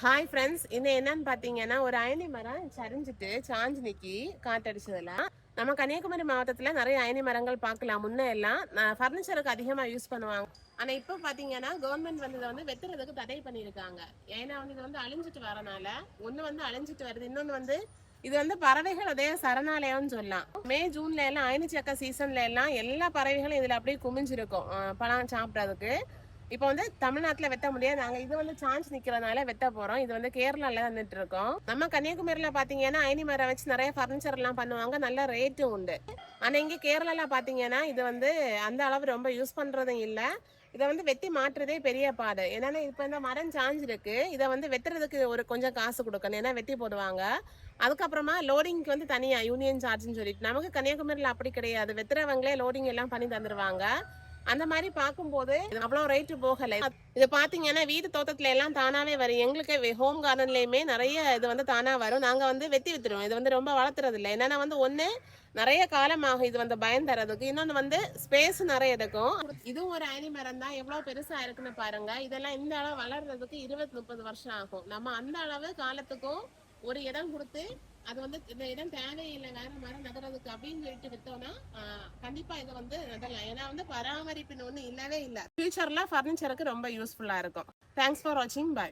Hi friends இது என்னன்னு பார்த்தீங்கன்னா ஒரு அயனி மரம் சரிஞ்சிட்டு சாஞ்சு நிக்கி காட்டடிச்சதுல நம்ம கன்னியாகுமரி மாவட்டத்தில் நிறைய அயனி மரங்கள் பார்க்கலாம். முன்னே எல்லாம் ஃபர்னிச்சருக்கு அதிகமாக யூஸ் பண்ணுவாங்க. ஆனால் இப்போ பார்த்தீங்கன்னா கவர்மெண்ட் வந்து இதை வந்து வெத்துறதுக்கு தடை பண்ணியிருக்காங்க. ஏன்னா வந்து இது வந்து அழிஞ்சிட்டு வரனால ஒன்று வந்து அழிஞ்சிட்டு வருது. இன்னொன்று வந்து இது வந்து பறவைகள் அதே சரணாலயம்னு சொல்லலாம். மே ஜூன்ல எல்லாம் அயனி சக்க சீசன்ல எல்லாம் எல்லா பறவைகளும் இதில் அப்படியே குமிஞ்சிருக்கும். பழம் சாப்பிட்றதுக்கு. இப்போ வந்து தமிழ்நாட்டில் வெட்ட முடியாது. நாங்கள் இது வந்து சான்ஸ் நிற்கிறதுனால வெட்ட போகிறோம் இது வந்து கேரளாவில் வந்துட்டு இருக்கோம் நம்ம கன்னியாகுமரியில் பார்த்தீங்கன்னா ஐனி மரம் வச்சு நிறைய ஃபர்னிச்சர் எல்லாம் பண்ணுவாங்க. நல்ல ரேட்டும் உண்டு. ஆனால் இங்கே கேரளாவில் பார்த்தீங்கன்னா இது வந்து அந்த அளவு ரொம்ப யூஸ் பண்ணுறதும் இல்லை. இதை வந்து வெட்டி மாற்றுறதே பெரிய பாடு. ஏன்னா இப்போ இந்த மரம் சாஞ்சிருக்கு இதை வந்து வெட்டுறதுக்கு ஒரு கொஞ்சம் காசு கொடுக்கணும். ஏன்னா வெட்டி போடுவாங்க. அதுக்கப்புறமா லோடிங்க்கு வந்து தனியாக யூனியன் சார்ஜ்னு சொல்லிட்டு நமக்கு கன்னியாகுமரியில் அப்படி கிடையாது. வெட்டுறவங்களே லோடிங் எல்லாம் பண்ணி தந்துடுவாங்க அந்த மாதிரி பார்க்கும்போது அவ்வளோ ரேட்டு போகலை. இது பார்த்தீங்கன்னா வீட்டு தோட்டத்துல எல்லாம் தானாவே வரும். எங்களுக்கு ஹோம் கார்டன்லயுமே நிறைய இது வந்து தானா வரும். நாங்க வந்து வெட்டி வித்துருவோம் இது வந்து ரொம்ப வளர்த்துறது இல்லை என்னென்னா வந்து ஒன்று நிறைய காலமாகும் இது வந்து பயன் தரதுக்கு இன்னொன்று வந்து ஸ்பேஸ் நிறைய இருக்கும் இதுவும் ஒரு அயனி மரம் தான். எவ்வளவு பெருசா இருக்குன்னு பாருங்க. இதெல்லாம் இந்த அளவு வளர்றதுக்கு இருபது முப்பது வருஷம் ஆகும். நம்ம அந்த அளவு காலத்துக்கும் ஒரு இடம் கொடுத்து அது வந்து இந்த இடம் தேவையில்லை வேற மரம் நகரதுக்கு அப்படின்னு சொல்லிட்டு வித்தோம்னா ஆஹ், கண்டிப்பா இதை வந்து நடலாம். ஏன்னா வந்து பராமரிப்புன்னு ஒண்ணு இல்லவே இல்லை. ஃபியூச்சர்ல ஃபர்னிச்சருக்கு ரொம்ப யூஸ்ஃபுல்லா இருக்கும். தேங்க்ஸ் ஃபார் வாட்சிங் பாய்